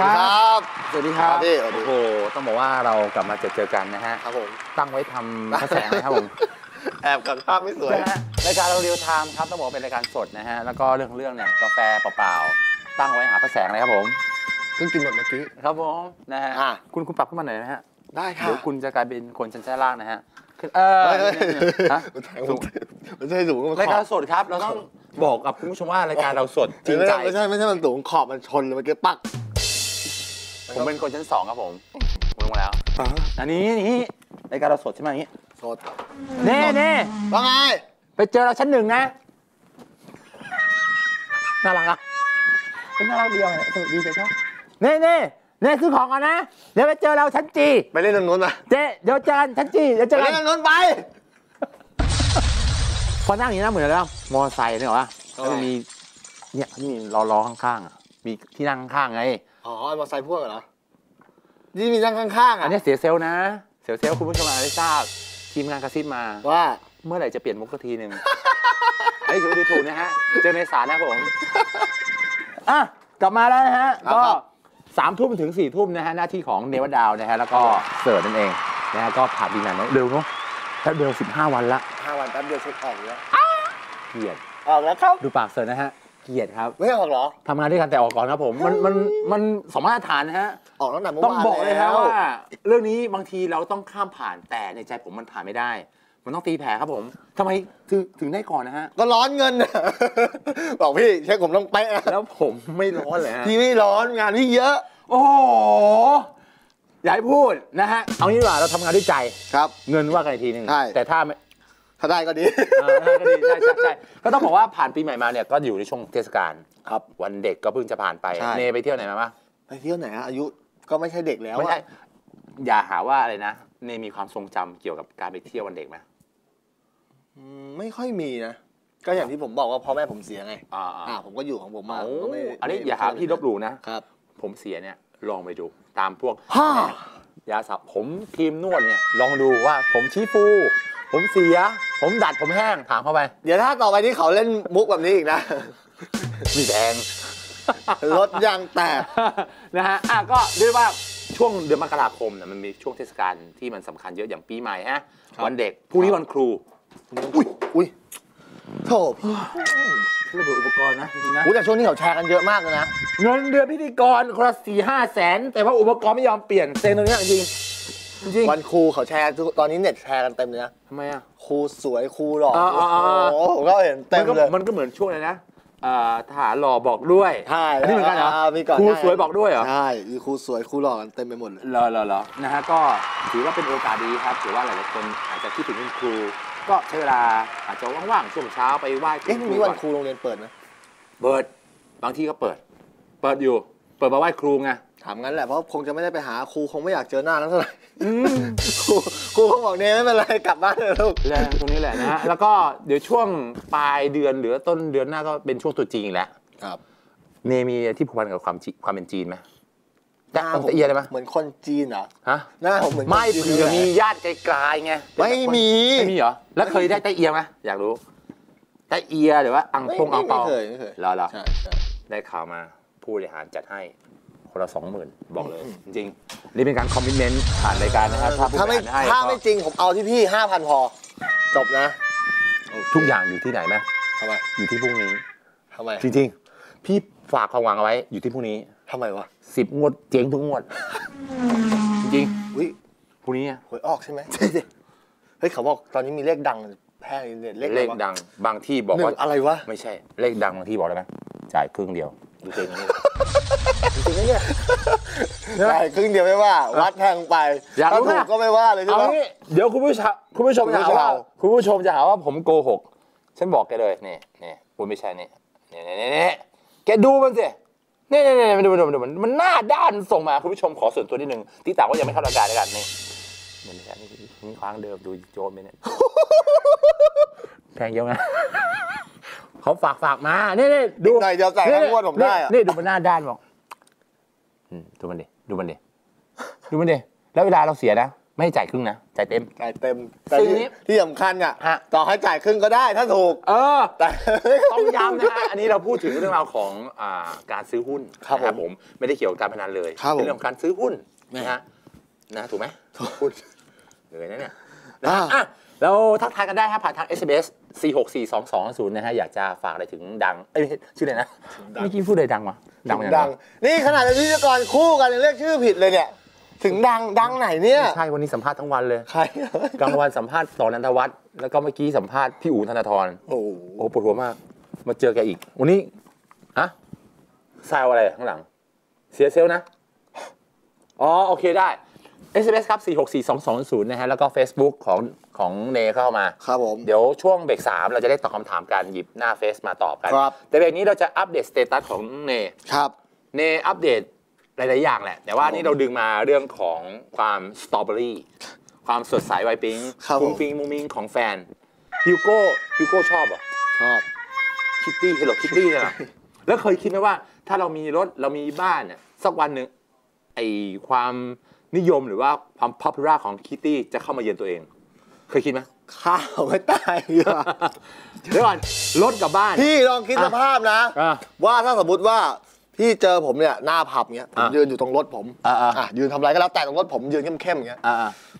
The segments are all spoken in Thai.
วัสดีครับครับพี่สวัสดี โอ้โหต้องบอกว่าเรากลับมาเจอเจอกันนะฮะครับผม ตั้งไว้ทำพระแสงนะครับผม แอบกับภาพไม่สวย นะฮะรายการเราเรียวไทม์ครับต้องบอกว่าเป็นรายการสดนะฮะแล้วก็เรื่องของเรื่องเนี่ยกาแฟเปล่าๆตั้งไว้หาพระแสงเลยครับผมเพิ่งกินหมดเมื่อกี้ ครับผมนะฮะอะ คุณคุณปรับขึ้นมาหน่อยนะฮะได้ค่ะเดี๋ยวคุณจะกลายเป็นคนชั้นล่างนะฮะขึ้นเออเฮ้ยเฮ้ยเนี่ยเนี่ยฮะมันใช่มันใช่สูงมันรายขการอบสดครับเราต้องบอกกับคุณผู้ชมว่ารายการเราสดจริงใจ ไม่ใช่ไม่ใช่มันสูงขอบมันชนเลยเมื่อกี้ปัก ผมเป็นคนชั้นสองครับผมผมลงมาแล้ว อันนี้นี่รายการเราสดใช่ไหมอย่างนี้สดเน่เน่ว่าไง ไปเจอเราชั้นหนึ่งนะ น่ารักอะเป็นน่ารักเดียวเนี่ยสนุกดีเลยครับเน่เน่เน่ซื้อของก่อนนะ เดี๋ยวไปเจอเราชั้นจีไปเล่นตรงนู้นนะเจ๊เดี๋ยวเจอกันชั้นจีเดี๋ยวเจไปอกัเล่นนตรงนู้นไปพอนั่งอย่างนี้นะเหมือนอะไรวะมอไซค์เนี่ยเหรอวะทำไมแล้วมันมีเนี่ยที่มีล้อล้อข้างๆอะ มีที่นั่งข้างๆไง อ๋อไอ้มอเตอร์ไซค์พ่วงเหรอนี่มีนั่งข้างๆอัอะนนี้เสียเซลลนะ เสียเซลลคุณผู้ชมอาจจะได้ทราบทีมงานกระซิบมาว่าเมื่อไหร่จะเปลี่ยนมุกสักทีหนึ่งอันนี้ถือว่าดูถูกนะฮะ เจอในศาลนะครับผมอะกลับมาแล้วนะฮะ ก็สามทุ่มถึงสี่ทุ่มนะฮะ หน้าที่ของเนวดาวนะฮะ แล้วก็เสิร์ฟนั่นเองนะฮะก็ผ่านดีงานเร็วเนาะแป๊บเดียวสิบห้าวันละห้าวันแป๊บเดียวเช็คออกแล้วเกลียดออกแล้วครับ ดูปากเสิร์ฟนะฮะ เกลียดครับไม่ออกเหรอ ทำงานด้วยกันแต่ออกก่อนครับผม มันมันมันสองมาตรฐานนะฮะ ออกตั้งแต่เมื่อต้องวานบอกเลยครับแวว่า เรื่องนี้บางทีเราต้องข้ามผ่านแต่ในใจผมมันผ่านไม่ได้ มันต้องตีแผลครับผมทำไมถึงถึงได้ก่อนนะฮะ ก็ร้อนเงินน่ะบอกพี่เช็คผมต้องเป๊ะนะแล้วผมไม่ร้อนเลยฮะ พี่ไม่ร้อนงานพี่เยอะโอ้โหอย่าให้พูดนะฮะ เอางี้ดีกว่าเราทำงานด้วยใจ ครับ เงินว่ากันอีกทีหนึงใช่ แต่ถ้าไม่ ถ้าได้ก็ดีเออถ้าก็ดีใช่ใช่ใช่ก็ต้องบอกว่าผ่านปีใหม่มาเนี่ยก็อยู่ในช่วงเทศกาลครับวันเด็กก็เพิ่งจะผ่านไปใช่เนไปเที่ยวไหนมาบ้างไปเที่ยวไหนอะอายุก็ไม่ใช่เด็กแล้วไม่ใช่อะอย่าหาว่าอะไรนะเนมีความทรงจำเกี่ยวกับการไปเที่ยววันเด็กไหมอืมไม่ค่อยมีนะก็อย่างที่ผมบอกว่าพ่อแม่ผมเสียไงอ่าอ่าผมก็อยู่ของผมมาเอาผมก็ไม่อันนี้ไม่อย่าหาที่ลบหลู่นะครับผมเสียเนี่ยลองไปดูตามพวกฮ่า ยาสระผมครีมนวดเนี่ยลองดูว่าผมชี้ฟู ผมเสีย ผมดัดผมแห้งถามเข้าไป เดี๋ยวถ้าต่อไปที่เขาเล่นมุกแบบนี้อีกนะ มีแดงรถยางแตกนะฮะอะก็เรียกว่าช่วงเดือนมกราคมเนี่ยมันมีช่วงเทศกาลที่มันสำคัญเยอะอย่างปีใหม่ฮะครับวันเด็กพรุ่งนี้วันครู อุ้ยอุ้ยโถพี่ ระเบิดอุปกรณ์นะจริงๆนะอุ้ยแต่ช่วงนี้เขาแชร์กันเยอะมากเลยนะ เงินเดือนพิธีกรคนละสี่ห้าแสนแต่ว่าอุปกรณ์ไม่ยอมเปลี่ยนเซ็งตรงเนี้ยจริงๆจริงวันครูเขาแชร์ทุกตอนนี้เน็ตแชร์กันเต็มเลยนะทำไมอะครูสวยครูหล่ออ่าอ่าอ่าโอ้โหผมก็เห็นเต็มัมก็เลยมันก็เหมือนช่วงเลยนะอ่าทหารหล่อบอกด้วยใช่อันนี้เหมือนกันเหรอมีก่อนครูหน้าสวยบอกด้วยเหรอ ใช่มีครูสวยครูหล่อกันเต็มไปหมดเลยเหรอเหรอเหรอนะฮะก็ถือว่าเป็นโอกาสดีครับ ถือว่าหลายๆคนอาจจะคิดถึงคุณครู ก็ใช้เวลาอาจจะว่างๆช่วงเช้าไปไหว้คุณเอ๊ะพรุ่งนี้ก่วัอนครูโรงเรียนเปิดไหมเปิดบางที่ก็เปิด เปิดอยู่ เปิดมาไหว้ครูไงถามงั้นแหละเพราะคงจะไม่ได้ไปหาครูคงไม่อยากเจอหน้านั้นเท่าไหร่ครูครูเขาบอกเนี่ยไม่เป็นไรกลับบ้านเลยลูกแรงตรงนี้แหละนะฮะแล้วก็เดี๋ยวช่วงปลายเดือนหรือต้นเดือนหน้าก็เป็นช่วงตรุษจีนอีกแล้วครับ เนมีที่ผูกพันกับความจีความเป็นจีนไหม แต่ตั้งแต่เอียได้ไหมเหมือนคนจีนเหรอฮะหน้าผมเหมือนไม่เผื่อมีญาติไกลๆไงไม่มีไม่มีเหรอแล้วเคยได้ไต้เอียไหมอยากรู้ไต้เอียหรือว่าอังพงอังเปาไม่เคยไม่เคยรอเหรอได้ข่าวมาผู้บริหารจัดให้คนละสองหมื่นบอกเลย จริงนี่เป็นการคอมมิชเมนต์ผ่านรายการนะครับถ้าผู้บถ้าไม่ริหารให้ถ้าไม่จริงผมเอาที่พี่ห้าพันพอ จบนะ ทุกอย่างอยู่ที่ไหนไหมทำไมอยู่ที่พรุ่งนี้ทำไมจริงๆ พี่ฝากความหวังเอาไว้อยู่ที่พรุ่งนี้ ทำไมวะสิบงวดเจ๊งทุกงวด จริงอุ้ยๆพรุ่งนี้อะหวยออกใช่ไหมเฮ้ยเขาบอกตอนนี้มีเลขดังแพร่อินเทอร์เน็ตเลเลขขอะไรวะดัง บางที่บอกหนึ่ว่างอะไรวะไม่ใช่ เลขดังบางที่บอกเลยไหมจ่ายครึ่งเดียว ดูเจ๊งนี่ จริงๆนะเนี่ยใช่ครึ่งเดียวไม่ว่า วัดแทงไปอยากรู้ถ้าถูไหมกก็ไม่ว่าเลยใช่เอาไหม งี้เดี๋ยวคุณผู้ชมคุณผู้ชมจะหาว่าคุณผู้ชมคุณผู้ชมจะหาว่าผมโกหก ฉันบอกแกเลยนี่นี่คุณไม่ใช่นี่นี่นี่นี่นี่แกดูมันสิ นี่นี่นี่มันดูมันดูมันดูมันมันหน้าด้านส่งมาคุณผู้ชมขอส่วนตัวนิดนึงที่ต่างว่ายังไม่เข้ารายการด้วยกันนี่นี่นี่นี่นี่ค้างเดิมดูโจมไปเนี่ยแพงเยอะนะเขาฝากฝากมาเนี่นี่ดูหน่อยเดียวจ่ายทั้งวดผมได้อะนี่นี่ดูมันหน้าด้านบอกดูมันดิดูมันดิดูมันดิแล้วเวลาเราเสียนะ ไม่ให้จ่ายครึ่งนะ จ่ายเต็ม จ่ายเต็มแต่ซึ่งที่นี้ที่สำคัญอะฮะ ต่อให้จ่ายครึ่งก็ได้ถ้าถูก เออ แต่ ต้องย้ำนะฮะ อันนี้เราพูดถึงเรื่องราวของอ่าการซื้อหุ้นครับนะผม ไม่ได้เกี่ยวกับการพนันเลยครับผมเป็นเรื่องของการซื้อหุ้นแม่นะฮะนะถูกไหมถูกหุ้นเหนื่อยนะเนี่ยอ่า อะเราทักทายกันได้ครับผ่านทาง SMS 4642220นะฮะ อยากจะฝากอะไรถึงดัง เอ้ยชื่ออะไรนะเมื่อกี้พูดอะไรดังวะดังมาจากไหนดัง นี่ขนาดเป็นพิธีกรคู่กันยังเรียกชื่อผิดเลยเนี่ย ถึงดังดังไหนเนี่ยไม่ใช่ วันนี้สัมภาษณ์ทั้งวันเลย ใคร กลางวันสัมภาษณ์ต่อนันทวัฒน์แล้วก็เมื่อกี้สัมภาษณ์พี่อู๋ธนาธร โอ้โหโอ้ปวดหัวมาก มาเจอแกอีก วันนี้ฮะแซวอะไรข้างหลัง เสียเซลลนะ อ๋อ โอเคได้ SMS ครับ 4642200 นะฮะ แล้วก็ Facebook ของของเนเข้ามา ครับผม เดี๋ยวช่วงเบรก3เราจะได้ตอบคำถามกันหยิบหน้าเฟซมาตอบกัน ครับ แต่เบรกนี้เราจะอัปเดตสเตตัสของเน ครับ เนอัปเดต หลาย ๆ อย่างแหละ แต่ว่านี่เราดึงมาเรื่องของความสตรอเบอรี่ความสดใสไวปิ๊งครับผม ฟุ้งฟิงมุ้งมิงของแฟนฮิวโก้ฮิวโก้ชอบเหรอ ชอบ คิตตี้เฮลโลคิตตี้เนี่ยนะ แล้วเคยคิดไหมว่า ถ้าเรามีรถเรามีบ้านเนี่ยสักวันหนึ่งไอความนิยมหรือว่าความ popular ของคิตตี้จะเข้ามาเยือนตัวเอง เคยคิดไหม ข้าวไม่ตายเหรอ เดี๋ยวก่อนรถกับบ้าน พี่ลองคิดสภาพนะ อะ ว่าถ้าสมมติว่า พี่เจอผมเนี่ยหน้าผับเงี้ยผมอะยืนอยู่ตรงรถผมอะอะอะยืนทำอะไรก็แล้วแต่ตรงรถผมยืนเข้มๆอย่างเงี้ยอ่า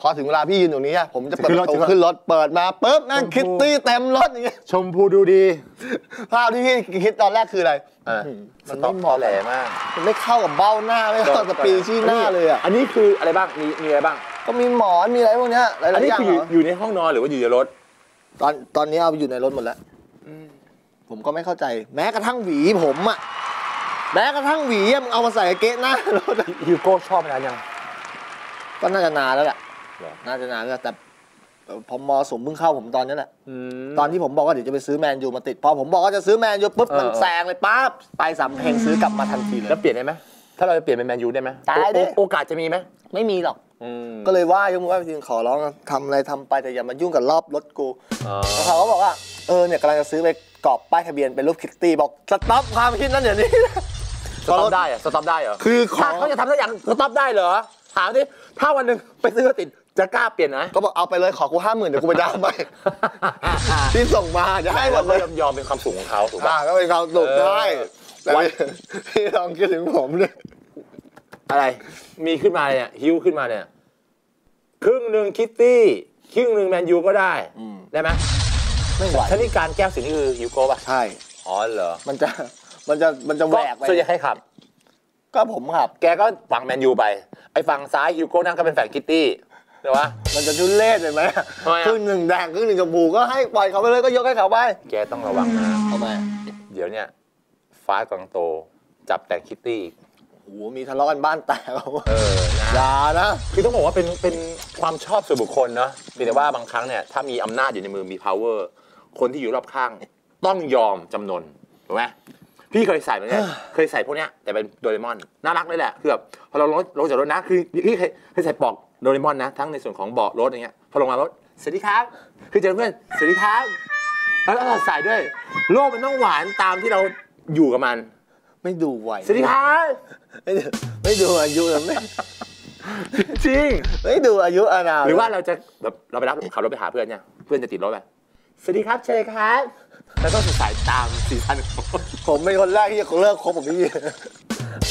พอถึงเวลาพี่ยืนตรงนี้อะผมจะเปิดขึ้นปรถระตูขึ้นรถขึ้นรถเปิดมาปุ๊บแม่งชมพูคิตตี้เต็มรถอย่างเงี้ยชมพูดูดีภาพที่พี่คิดตอนแรกคืออะไรอ่าอืมมัมันนต้ไม่องเหพอมาะแหลมากมันไม่เข้ากับเบ้าหน้าไม่เข้ากับปีชี้หน้าเลยอะอันนี้คืออะไรบ้างมีมีอะไรบ้าง ก็มีหมอนมีอะไรพวกเนี้ยหลายอันๆนี้อย่างคืออยู่เหรออยู่ในห้องนอนหรือว่าอยู่ในรถ ตอนตอนนี้เอาไปอยู่ในรถหมดแล้วผมก็ไม่เข้าใจ แม้กระทั่งหวีผมอะ แม้กระทั่งหวีอะมึงเอามาใส่เก๊ะหน้ารถอะฮิวโก้ชอบมานานยัง ก็น่าจะนานแล้วแหละเหรอ น่าจะนานแล้วแต่เอ่อพอมอสมเพิ่งเข้าผมตอนนี้แหละมตอนที่ผมบอกว่าเดี๋ยวจะไปซื้อแมนยูมาติด พอผมบอกว่าจะซื้อแมนยูปุ๊บเออ มันแซงเลยปั๊บไปสำเพ็งซื้อกลับมาทันทีเลยแล้วเปลี่ยนได้ไหมถ้าเราจะเปลี่ยนเป็นแมนยูได้ไหมตายดิ โอโอกาสจะมีไหมไม่มีหรอก อืมก็เลยว่ายกมือไหว้ไปจริงขอร้องนะทำอะไรทำไปแต่อย่ามายุ่งกับรอบรถกูอ๋อแล้วเขาก็บอกว่าเออเนี่ยกำลังจะซื้อไปกรอบป้ายทะเบียนเป็นรูปคิตตี้บอกสต็อปความคิดนั้นเดี๋ยวนี้ สต็อปได้เหรอะสต็อปได้เหรอคือขอถ้าเขาจะทำสักอย่างสต็อปได้เหรอถามดิถ้าวันหนึ่งไปซื้อติดจะกล้าเปลี่ยนไหมก็บอกเอาไปเลยขอกูห้าหมื่นเดี๋ยวกูไปดาวน์ไปที่ส่งมาจะให้หมเราดเลก็ยยอมยอมเป็นความสุขของเขาถูกอ่าป่ะก็เป็นความสุขเออ ได้แต่วันพี่ลองคิดถึงผมเลยอะไร มีขึ้นมาเนี่ยฮิวขึ้นมาเนี่ย ครึ่งหนึ่งคิตตี้ครึ่งหนึ่งแมนยูก็ได้อืมได้ไหมไม่ไหวชนิการแก้วสินนี่คือฮิวโก้ป่ะ ใช่ อ๋อเหรอ มันจะ มันจะมันจะแหวกไปส่วนใหญ่ใครขับ ก็ผมครับ แกก็ฝั่งแมนยูไป ไอ้ฝั่งซ้ายฮิวโก้นั่งก็เป็นแฟนคิตตี้ใช่ปะมันจะดุเล่เลยไหมทำไมอะครึ่งหนึ่งแดงครึ่งหนึ่งชมพูก็ให้ปล่อยเขาไปเลยก็ยกให้เขาไป แกต้องระวังนะทำไมเดี๋ยวเนี่ยฟ้ากำลังโตจับแต่งคิตตี้อีกโอ้โหมีทะเลาะกันบ้านแตกเอาเออนะอย่านะ คือต้องบอกว่าเป็นเป็นความชอบส่วนบุคคลเนาะเพียงแต่ว่าบางครั้งเนี่ยถ้ามีอำนาจอยู่ในมือมี power คนที่อยู่รอบข้าง ต้องยอมจำนนถูกไหม พี่เคยใส่เหมือนกันเคยใส่พวกเนี้ยแต่เป็นโดเรมอนน่ารักเลยแหละคือแบบพอเราลงลงจากรถนะ คือพี่เคยเคยใส่ปลอกโดเรมอนนะ ทั้งในส่วนของเบาะรถอย่างเงี้ยพอลงมารถสวัสดีครับ คือเจอเพื่อนสวัสดีครับแล้วเราใส่ด้วย โลกมันต้องหวานตามที่เราอยู่กับมัน ไม่ดูไหวสวัสดีครับไม่ดูไม่ดูอายุเลยไม่จริงไม่ดูอายุอานามหรือว่าเราจะแบบเราไปรับขับรถไปหาเพื่อนเนี่ยเพื่อนจะติดรถไป สวัสดีครับเชยครับแล้วต้องสายตามสีสันของผมเป็นคนแรกที่จะเลิกคบกับพี่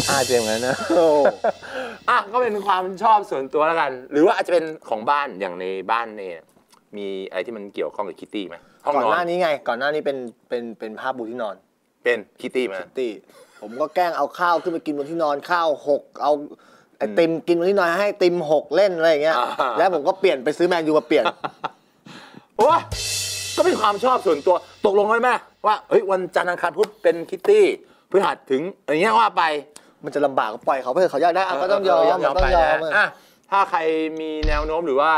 อาเจมกันนะโอ้อะก็เป็นความชอบส่วนตัวแล้วกัน หรือว่าอาจจะเป็นของบ้านอย่างในบ้านเนี่ยมีอะไรที่มันเกี่ยวข้องกับคิตตี้ไหมห้องก่อนนอหน้านนี้ไง ก่อนหน้านี้เป็นเป็นเป็นผ้าปูที่นอนเป็นคิตตี้ไหมตี้ผมก็แกล้งเอาข้าวขึ้นไปกินบนที่นอนข้าวหกเอาไอติมกินบนที่นอนให้ไอติมหกเล่นอะไรอย่างเงี้ยอ่าแล้วผมก็เปลี่ยนไปซื้อแมนยูมาเปลี่ยน โอ้ย ก็เป็นความชอบส่วนตัวตกลงกันไหมว่าเฮ้ยวันจันทร์อังคารพุธเป็นคิตตี้พฤหัสถึงอย่างเงี้ยว่าไปมันจะลำบากก็ปล่อยเขาไปเถอะเขาอยากได้อะก็ต้องยอมเมันต้องยอมไปนะอะอะถ้าใครมีแนวโน้มหรือว่า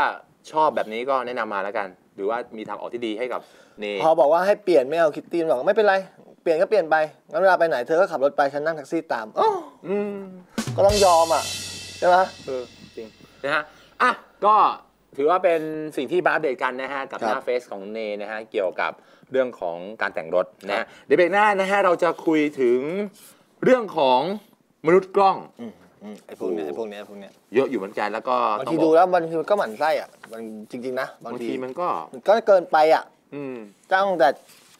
ชอบแบบนี้ก็แนะนำมาแล้วกัน หรือว่ามีทางออกที่ดีให้กับเน พอบอกว่าให้เปลี่ยนไม่เอาคิตตี้มันบอกไม่เป็นไร เปลี่ยนก็เปลี่ยนไปงั้นเวลาไปไหนเธอก็ขับรถไปฉันนั่งแท็กซี่ตามอ้ออืม ก็ต้องยอมอะใช่ไหม เออจริงนะฮะอะก็ ถือว่าเป็นสิ่งที่มาอัปเดตกันนะฮะกับครับหน้าเฟซของเนนะฮะ เกี่ยวกับเรื่องของการแต่งรถนะฮะเดี๋ยวเบรกหน้านะฮะ เราจะคุยถึงเรื่องของมนุษย์กล้องอืมไอ้พวกเนี้ยไอ้พวกเนี้ยไอ้พวกเนี้ยเยอะอยู่เหมือนกันแล้วก็บางต้องทีบดูอกแล้วบางทีมันก็หมั่นไส้อะมันจริง ๆ นะบางบางทีทีมันก็มันก็เกินไปอะอืมจ้างแต่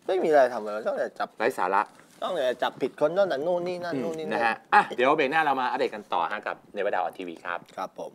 ไม่มีอะไรทำเลยจ้างแต่จับไร้สาระจ้างแต่จับผิดคนนั่นนั่นนู่นนี่นั่นอืมนู่นนี่นะนั่นฮะอะเดี๋ยวเบรกหน้าเรามาอัปเดตกันต่อฮะกับเนวดาวออนทีวีครับครับผม